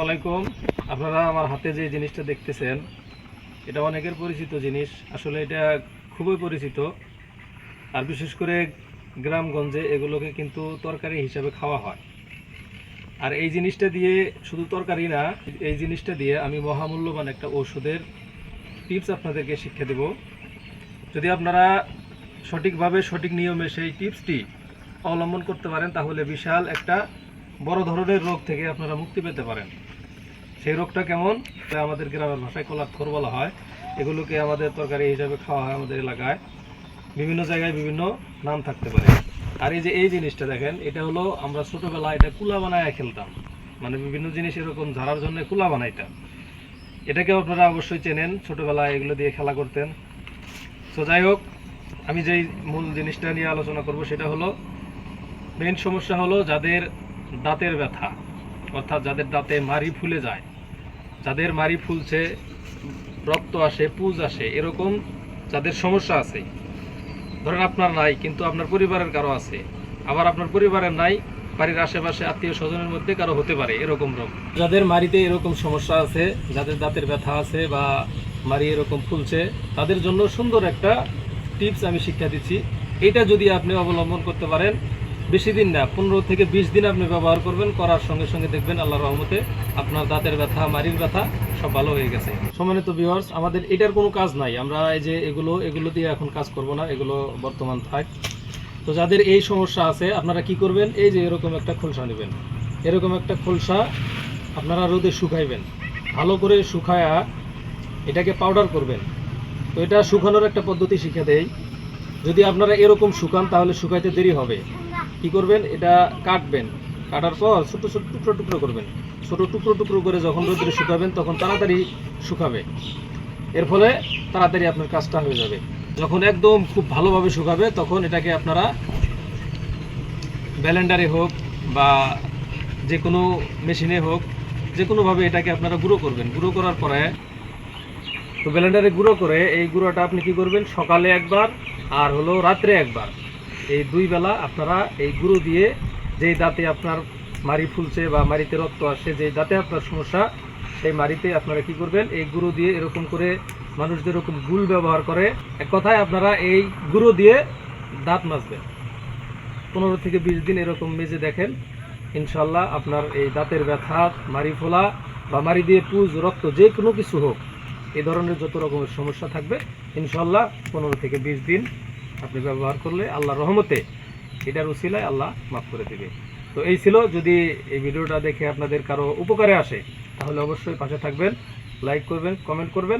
আলাইকুম। আপনারা আমার হাতে যে জিনিসটা দেখতেছেন, এটা অনেকের পরিচিত জিনিস। আসলে এটা খুবই পরিচিত। আর বিশেষ করে গ্রামগঞ্জে এগুলোকে কিন্তু তরকারি হিসাবে খাওয়া হয়। আর এই জিনিসটা দিয়ে শুধু তরকারি না, এই জিনিসটা দিয়ে আমি মহামূল্যবান একটা ওষুধের টিপস আপনাদেরকে শিক্ষা দেব। যদি আপনারা সঠিকভাবে সঠিক নিয়মে সেই টিপসটি অবলম্বন করতে পারেন, তাহলে বিশাল একটা বড় ধরনের রোগ থেকে আপনারা মুক্তি পেতে পারেন। সেই রোগটা কেমন? আমাদের গ্রামের ভাষায় কলাক্ষর বলা হয়। এগুলোকে আমাদের তরকারি হিসাবে খাওয়া হয় আমাদের এলাকায়। বিভিন্ন জায়গায় বিভিন্ন নাম থাকতে পারে। আর এই যে এই জিনিসটা দেখেন, এটা হলো আমরা ছোটবেলায় এটা কুলা বানায় খেলতাম। মানে বিভিন্ন জিনিস এরকম ঝাড়ার জন্য কুলা বানাইতাম। এটাকেও আপনারা অবশ্যই চেনেন, ছোটবেলায় এগুলো দিয়ে খেলা করতেন। তো যাই হোক, আমি যেই মূল জিনিসটা নিয়ে আলোচনা করব সেটা হলো মেন সমস্যা হলো যাদের দাঁতের ব্যথা, অর্থাৎ যাদের দাঁতে মারি ফুলে যায় যাদের মারি ফুলছে, রক্ত আসে, পুজ আসে, এরকম যাদের সমস্যা আছে। ধরেন আপনার নাই, কিন্তু আপনার পরিবারের কারও আছে। আবার আপনার পরিবারের নাই, বাড়ির আশেপাশে আত্মীয় স্বজনের মধ্যে কারও হতে পারে এরকম রোগ। যাদের মারিতে এরকম সমস্যা আছে, যাদের দাঁতের ব্যথা আছে বা মারি এরকম ফুলছে, তাদের জন্য সুন্দর একটা টিপস আমি শিক্ষা দিচ্ছি। এটা যদি আপনি অবলম্বন করতে পারেন বেশি দিন না, পনেরো থেকে বিশ দিন আপনি ব্যবহার করবেন, করার সঙ্গে সঙ্গে দেখবেন আল্লাহ রহমতে আপনার দাঁতের ব্যথা মারির ব্যথা সব ভালো হয়ে গেছে। সম্মানিত ভিউয়ার্স আমাদের এটার কোনো কাজ নাই। আমরা এই যে এগুলো এগুলো দিয়ে এখন কাজ করব না, এগুলো বর্তমান থাক। তো যাদের এই সমস্যা আছে, আপনারা কি করবেন? এই যে এরকম একটা খোলসা নেবেন। এরকম একটা খোলসা আপনারা রোদে শুকাইবেন। ভালো করে শুকায়া এটাকে পাউডার করবেন। তো এটা শুকানোর একটা পদ্ধতি শিখে দেয় যদি আপনারা এরকম শুকান, তাহলে শুকাইতে দেরি হবে। কি করবেন? এটা কাটবেন। কাটার পর ছোট ছোট টুকরো টুকরো করবেন। ছোট টুকরো টুকরো করে যখন রোদ্রে শুকাবেন তখন তাড়াতাড়ি শুকাবে। এর ফলে তাড়াতাড়ি আপনার কাজটা হয়ে যাবে। যখন একদম খুব ভালোভাবে শুকাবে তখন এটাকে আপনারা ব্যালেন্ডারে হোক বা যে কোনো মেশিনে হোক যে কোনোভাবে এটাকে আপনারা গুঁড়ো করবেন। গুঁড়ো করার পরে তো ব্লেন্ডারে গুঁড়ো করে এই গুঁড়োটা আপনি কি করবেন? সকালে একবার আর হলো রাত্রে একবার। এই দুই বেলা আপনারা এই গুঁড়ো দিয়ে যেই দাঁতে আপনার মারি ফুলছে বা মারিতে রক্ত আসে যেই দাঁতে আপনার সমস্যা, সেই মারিতে আপনারা কি করবেন? এই গুঁড়ো দিয়ে এরকম করে মানুষ যেরকম গুল ব্যবহার করে। এক কথায় আপনারা এই গুঁড়ো দিয়ে দাঁত মাজবেন। পনেরো থেকে বিশ দিন এরকম মেজে দেখেন, ইনশাল্লাহ আপনার এই দাঁতের ব্যথা মারি ফোলা বা মারি দিয়ে পুজ, রক্ত যে কোনো কিছু হোক এই ধরনের যত রকমের সমস্যা থাকবে, ইনশাল্লাহ পনেরো থেকে বিশ দিন আপনি ব্যবহার করলে আল্লাহ রহমতে এটার উসিলায় আল্লাহ মাফ করে দেবে। তো এই ছিল, যদি এই ভিডিওটা দেখে আপনাদের কারও উপকারে আসে, তাহলে অবশ্যই পাশে থাকবেন লাইক করবেন কমেন্ট করবেন।